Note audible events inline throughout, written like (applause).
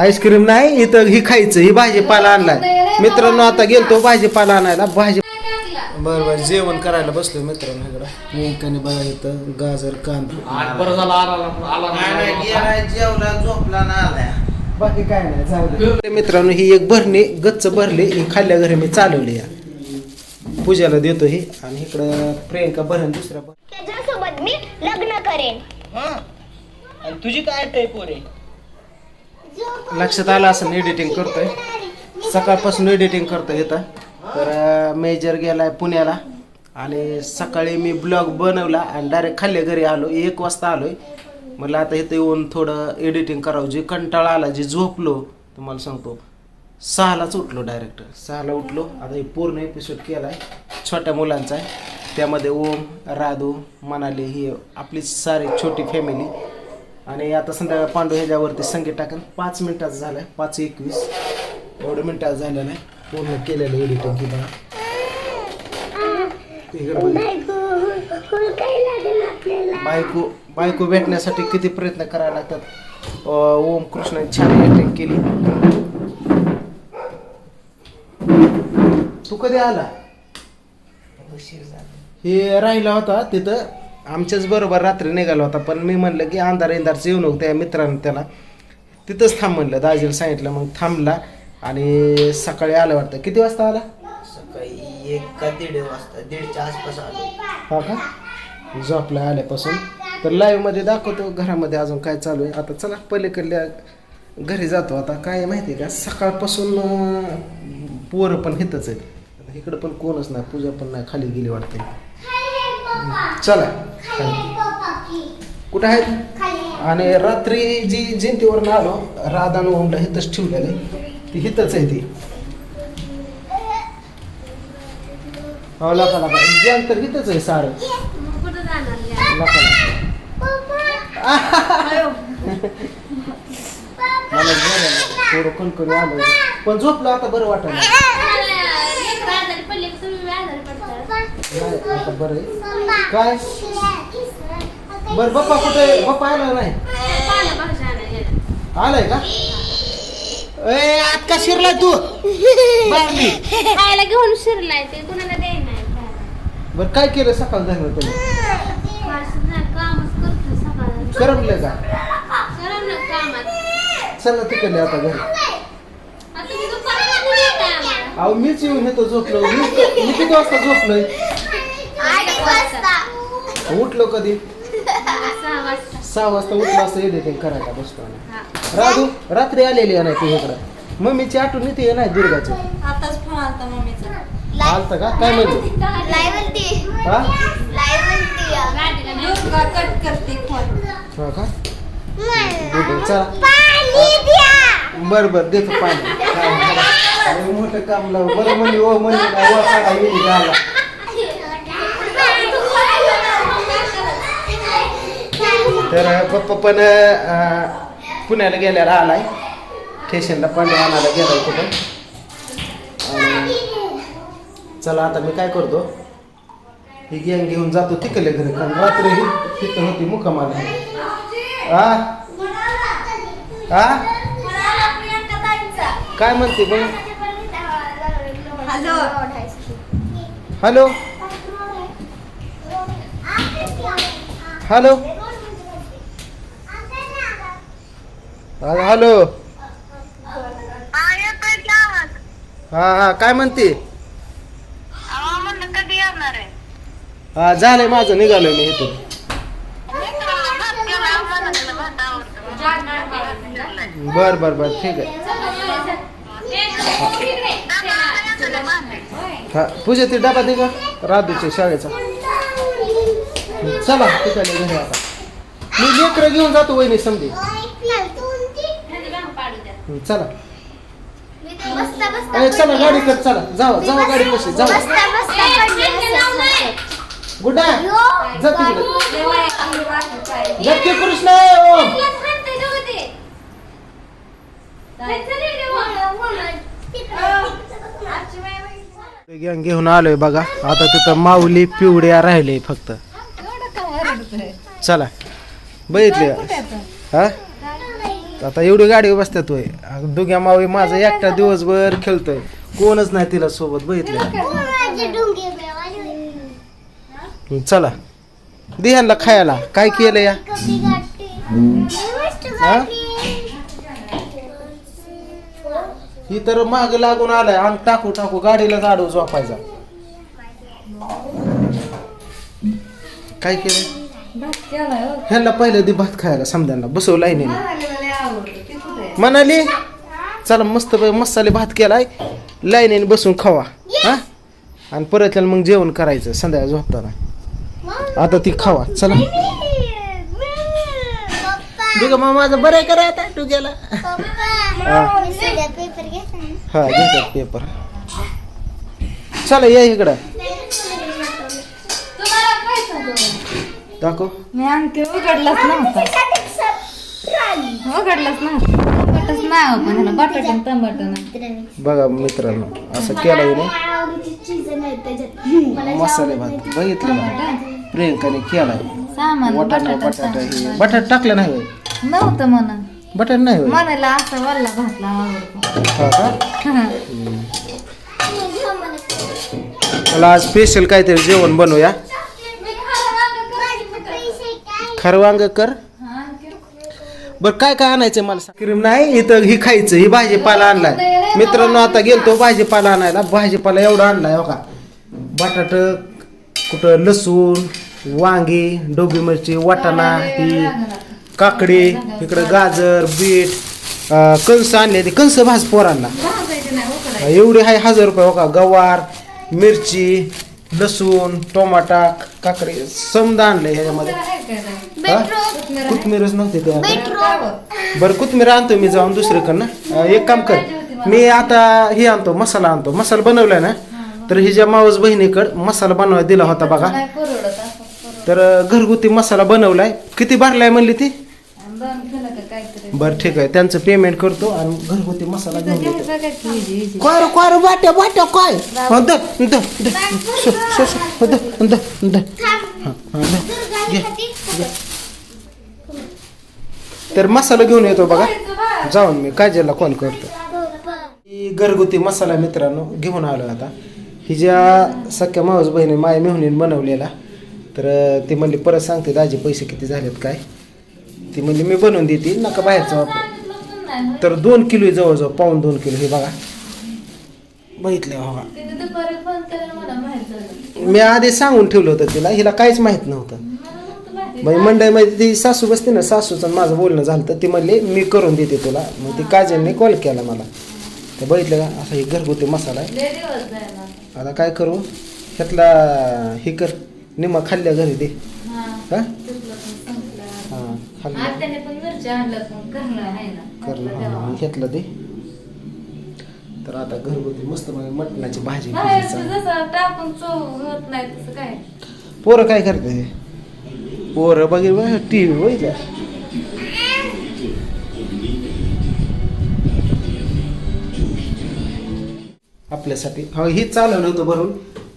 Ice cream नाही इथं ही खायचं ही भाजीपाला आणलाय. मित्रांनो आता गेलतो भाजीपाला आणायला भाजी बरं बरं जेवण करायला बसलो मित्रांनो इकडं. एकाने बघा इथं गाजर कांदा. बरं झालं आला आला जेवला झोपला ना आलाय. बाकी काय नाही दे. मित्रांनो ही एक भरणी गच्च भरली ही खाल्ल्या घरी मी चालवली या. पूजाला देतो ही. आणि इकडं प्रियंका भरण दुसऱ्या त्याच्यासोबत मी लग्न करेन. आणि तुझी काय टाईप लक्षात आलं असं एडिटिंग करतोय. सकाळपासून एडिटिंग करतोय इथं. तर मेजर गेलाय पुण्याला. आणि सकाळी मी ब्लॉग बनवला आणि डायरेक्ट खाल्ले घरी आलो. एक वाजता आलोय. मला आता इथं येऊन थोडं एडिटिंग करावं. जे कंटाळा आला जे झोपलो तुम्हाला सांगतो. सहालाच उठलो डायरेक्ट सहाला उठलो. आता हे पूर्ण एपिसोड केलाय. छोट्या मुलांचा आहे. त्यामध्ये ओम राधू मनाली ही आपली सारी छोटी फॅमिली आणि आता संध्याकाळ पांडू ह्याच्यावरती संगीत टाकून. पाच मिनिटाचं झालं आहे पाच एकवीस. एवढं मिनिटाचं झालेलं आहे पूर्ण केलेलं एडिटिंग की बघा. बायको बायको भेटण्यासाठी किती प्रयत्न करायला लागतात? ओम कृष्ण छान ॲक्टिंग केली. तू कधी आला? हे राहिला होता तिथं. आमच्याच बरोबर रात्री निघाला होता पण मी म्हणलं की अंधार इंधारचं येऊ नको त्या मित्रानं त्याला. तिथंच थांब म्हणलं दाजीला सांगितलं मग थांबला आणि सकाळी आलं वाटतं. किती वाजता आला? सकाळी एक का दीड वाजता दीडच्या आसपास आलो. हा का? झोपला आल्यापासून. तर लाईव्हमध्ये दाखवतो घरामध्ये अजून काय चालू आहे. आता चला पलीकडल्या घरी जातो. आता काय माहिती आहे का? सकाळपासून पोरं पण हितच आहेत. इकडं पण कोणच नाही पूजा पण नाही खाली गेली वाटते. चला. कुठं आहेत आणि रात्री जी जयंतीवरून आलो राधा आणि ओमला हिथंच ठेवलेलं आहे. ती हिथंच आहे ती. हो लाका लाका. ज्ञान तर हिथंच आहे सारं. लाका मला थोडं कणकणी आलं. पण झोपलं आता बरं वाटलं. आता बरं आहे. काय? बरं बाप्पा कुठे बाप्पा आला नाही? आलाय का? ए आत का शिरला तू? बारली. खायला घेऊन शिरलाय ते कुणाला देणार? बरं काय केलं सकाळ झालं तुम्ही? कामच करतो सकाळ करमलं का? कामात चला आता घरी? अहो मीच येऊन येतो झोपलो. मी किती वाजता झोपलोय? उठलो कधी? सहा वाजता. उठलो असं एडिटिंग करायला बसतो आम्ही. राधू रात्री आलेली आहे ना ती इकडं? मम्मीची आठवण येते नाही दुर्गाची? आताच फोन आलता मम्मीचा. आलता का? काय म्हणते हा? गाडीला नाही. दुर्गा कट करते फोन हा का? बरं, चला. बर बर देतो पाणी. काय नाही. अरे मोठं काम लाव. बरं म्हणजे ओ म्हणजे काय येईल गाला तर पप्पा पण पुण्याला गेल्याला आलाय. स्टेशनला पाणी आणायला गेलाय कुठं. चला आता मी काय करतो ही गॅंग घेऊन जातो तिकडे घरी. कारण रात्री ही तिथं होती मुकामाला आ? आ? काय म्हणते बघ हॅलो. हॅलो. हॅलो. हा, हॅलो हा हा काय म्हणते? हा झालंय माझं निघालोय मी इथून. बर बर बर ठीक आहे. हा पूजा ते डबा दे का राधूच्या शाळेचा. चला तिकडे घरी आता. मी लेकरं घेऊन जातो वहिनी समजे चला. चला गाडी कर चला. जावा जावा गाडी कशी जावा. गुड्डा जा तिकडे. जगते कृष्ण ओम गॅंग घेऊन आलोय बघा. आता तिथं माऊली पिवड्या राहिले फक्त. चला. बघितले हा? आता एवढी गाडी बसतात होय. दुग्या मावी माझं एकटा दिवसभर खेळतोय. कोणच नाही तिला सोबत बघितलं. चला. दे ह्यांना खायला. काय केलं या? हा? ही तर माग लागून आलाय. अंग टाकू टाकू. गाडीला गाडू झोपायचा. काय केलं? भात केलाय हो. ह्यांना पहिलं दे भात खायला समद्यांना बसव लाईनीने मला लय आवडतं. ते कुठं आहे? म्हणाली चला मस्त मसाले भात केलाय. लाईनीने बसून खावा. हा? आणि परत त्याला मग जेवण करायचं संध्याकाळी झोपताना. आता ती खावा. चला. बघा मग माझं बरं करा आता? तू गेला? हा. घेतात पेपर चला या इकडं. दाखव. मी आणखी उघडलाच नव्हता. उघडलाच नव्हता. उघडच नाही हो पण ह्याला बटाटा आणि टमाटर नाही बघा मित्रांनो असं केलं हिने मसाले भात. बघितलं ना? प्रियंकाने केलाय. सामान वाटाणा बटाटा बटाटा हे. सामान. बटाटा टाकलं नाही होय. नव्हतं म्हणा. बटाटा नाही होय. म्हणायला असं वल्ला भातला आवडतो हा का? मला आज स्पेशल काहीतरी जेवण बनवूया. मी खायला वांग करायची खरं वांग कर. बर काय काय आणायचं मला सांग. क्रीम नाही इथं ही खायचं ही भाजीपाला आणलाय. मित्रांनो आता गेलतो भाजीपाला आणायला. भाजीपाला एवढा आणलाय हो का बटाट कुठं लसूण वांगी डोबी मिरची वाटाणा ही काकडी इकडं गाजर बीट अं, कंस आणले ते. कंस भाज पोरांना. एवढी आहे हजार रुपये हो का गवार मिरची लसूण टोमाटा काकडी समजा आणले ह्याच्यामध्ये. ते? हा? कोथमीरच नव्हते काय बरं कोथमीर आणतो मी जाऊन दुसरीकडनं. अं, एक काम कर. मी आता हे आणतो मसाला आणतो. मसाला बनवलाय ना? तर हिच्या मावस बहिणीकडं मसाला बनवायला दिला होता बघा. नाही परवडत असं परवडत. तर अं, घरगुती मसाला बनवलाय. किती भरलाय म्हणली ती? काहीतरी. बरं ठीक आहे. त्यांचं पेमेंट करतो आणि घरगुती मसाला घेऊन येतो. काय की इजी इजी काय रे काय रे बाट्या बाट्या काय? हा, द, द, द. सो, सो, सो, द, द, द. हा, हा, द. घे, घे. तर मसाला घेऊन येतो बघा. जाऊन मी काजलला कॉल करतो. ही घरगुती मसाला मित्रांनो घेऊन आलो आता. हिच्या सख्या मावस बहिणी माय मेहुणीने बनवलेला तर ती म्हणली परत सांगते दाजी पैसे किती झालेत काय? ती म्हणली मी बनवून देते नका बाहेरचा वापर. तर दोन किलो जवळजवळ पाऊन दोन किलो हे बघा. बघितलं झालं. मी आधी सांगून ठेवलं होतं तिला हिला काहीच माहीत नव्हतं. म्हणजे मंडईमध्ये ती सासू बसते ना सासूचं माझं बोलणं झालं तर ती म्हणली मी करून देते तुला. मग ती काजलने कॉल केला मला. तर बघितलं का असा ही घरगुती मसाला आहे. आता काय करू? ह्यातला हे कर निम्मा खाल्ल्या घरी दे. हा हा तिथलं पण संपलं हा खाल्ल्या आज त्याने पण मिरच्या आणल्यात मग करणं आहे ना. करणं देवा. मग घेतलं दे तर आता घरगुती मस्त म्हणजे मटणाची भाजी बाहेरचं बिजी जसं टाकून चव होत नाही तसं काय? पोरं काय करते? पोरं बघितलं टी व्ही बघितलं आपल्यासाठी. हा हे चालवलं होतं भरून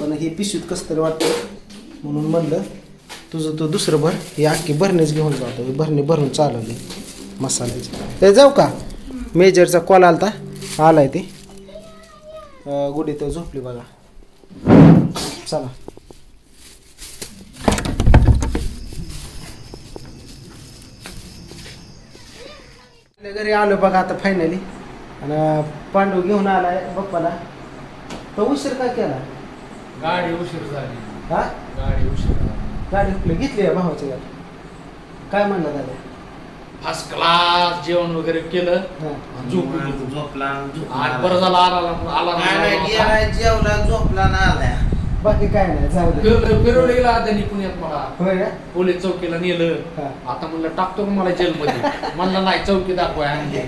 पण हे पिशवीत कसं तरी वाटतं म्हणून म्हणलं तुझं तो दुसरं भर. ही अख्खी भरणीच घेऊन जातो. ही भरणी भरून चालवली मसाल्याची. ते जाऊ का? मेजरचा कॉल आलता. आलाय ते. गुडी तर झोपली बघा. चला. घरी आलो बघा आता फायनली आणि पांडू घेऊन आलाय बाप्पाला तो उशीर काय केला? गाडी उशीर झाली. हा? गाडी उशीर झाली. गाडी कुठली घेतली आहे भावाची गाडी काय म्हणला दादा? फर्स्ट क्लास जेवण वगैरे केलं. हा. झोपलो झोपला आज बरं झालं आला आला गेला जेवला झोपला ना आलाय बाकी काय नाही जाऊ दे. फिरवलं गेला त्यांनी पुण्यात मला. होय पोलीस चौकीला नेलं. हा. आता म्हणलं टाकतो का मला जेलमध्ये? म्हणलं नाही चौकी दाखवाय आणली.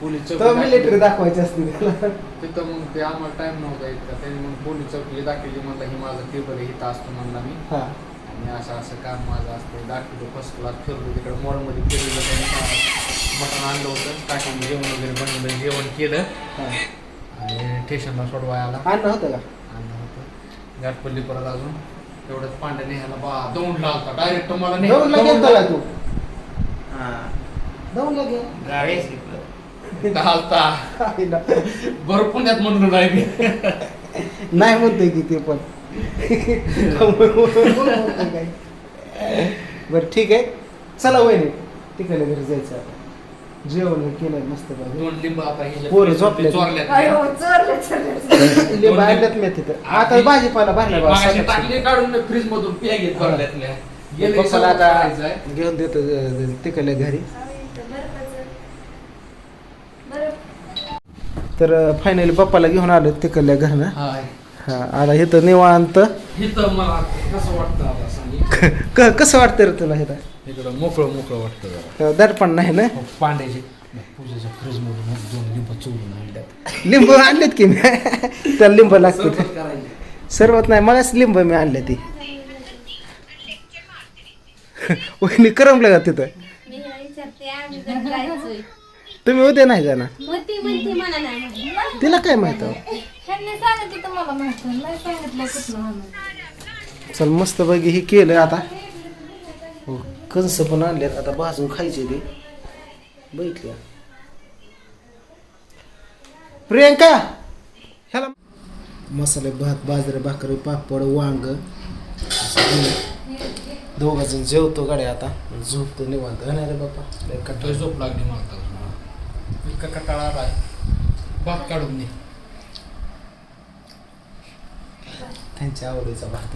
पोलीस चौकी तो मिलिटरी. दाखवायची असते त्याला. तिथं मग ते आम्हाला टाइम नव्हता इतका. त्यांनी मग पोलीस चौकीला दाखवली. म्हणलं हे माझं टेबल आहे इथं असतो म्हणला मी हा. आणि असं असं काम माझं असतं. दाखवलं फर्स्ट क्लास फिरलो तिकडे मॉलमध्ये फिरलं त्यांनी. मटण आणलं होतं. टाकून जेवण वगैरे बनवलं जेवण केलं. आणि स्टेशनला सोडवाय आला. आणलं होतं का? आणलं होतं. घाटपल्ली परत अजून. तेवढंच पांड्या नेहाला बा दौंडला आलता. डायरेक्ट मला दौडला गेलता का तू? चालता काय ना. बरं पुण्यात म्हणलो नाही म्हणतोय की ते पण. (laughs) काय. बरं ठीक आहे. चला वहिनी. तिकडे घरी जायचं आता. जेवण हे केलंय मस्त बाबा दोन लिंब आता हे पोरं झोपलेत. चोरल्यात (laughs) लिंब आणल्यात मी तिथं. आता भाजीपाला भरला बाबा मागाशी सकाळची. टाकले काढून फ्रीज मधून पिया घेत भरल्यातल्या गेले पप्पाला सगळं आता. घेऊन देतो अं, तिकडल्या घरी. तर फायनली पप्पाला घेऊन आलो तिकडल्या घरनं. हाय. हा आता इथं निवांत. इथं मला कसं वाटतं आता सांग क- कसं वाटतं रे तुला इथं इकडं मोकळं मोकळं वाटतं जरा. दर्पण नाही ना? मग पांड्याचे पूजेच्या फ्रीज मधून दोन लिंब चोरून आणल्यात. लिंबू आणलेत की मी? त्याला लिंब लागते सरबत करायचे. सर्वात नाही मलाच लिंब मी आणले ती. वहिनी करमलं का तिथं? मी हिला विचारते आम्ही जर जायचोय तुम्ही उद्या नाही जाणार? मग ती म्हणते मला नाही माहिती. तिला काय माहीत आहे? ह्यांनी सांगितलं तर मला माहीत नाही. नाही सांगितलं कुठलं म्हणून चल मस्त बघी हे केलं आता. हो, कंस पण आणल्यात आता भाजून खायचे ते. बघितले. प्रियंका! ह्याला मसाले भात बाजरी भाकरी पापड वांग. दोघ जण जेवतो गाड्या आता. झोपतो निवांत. हा नाही रे बापा लय कटोरी कटोरी झोप लागली मला तर. इतका कटाळा आलाय. भात काढून दे. त्यांच्या आवडीचा भात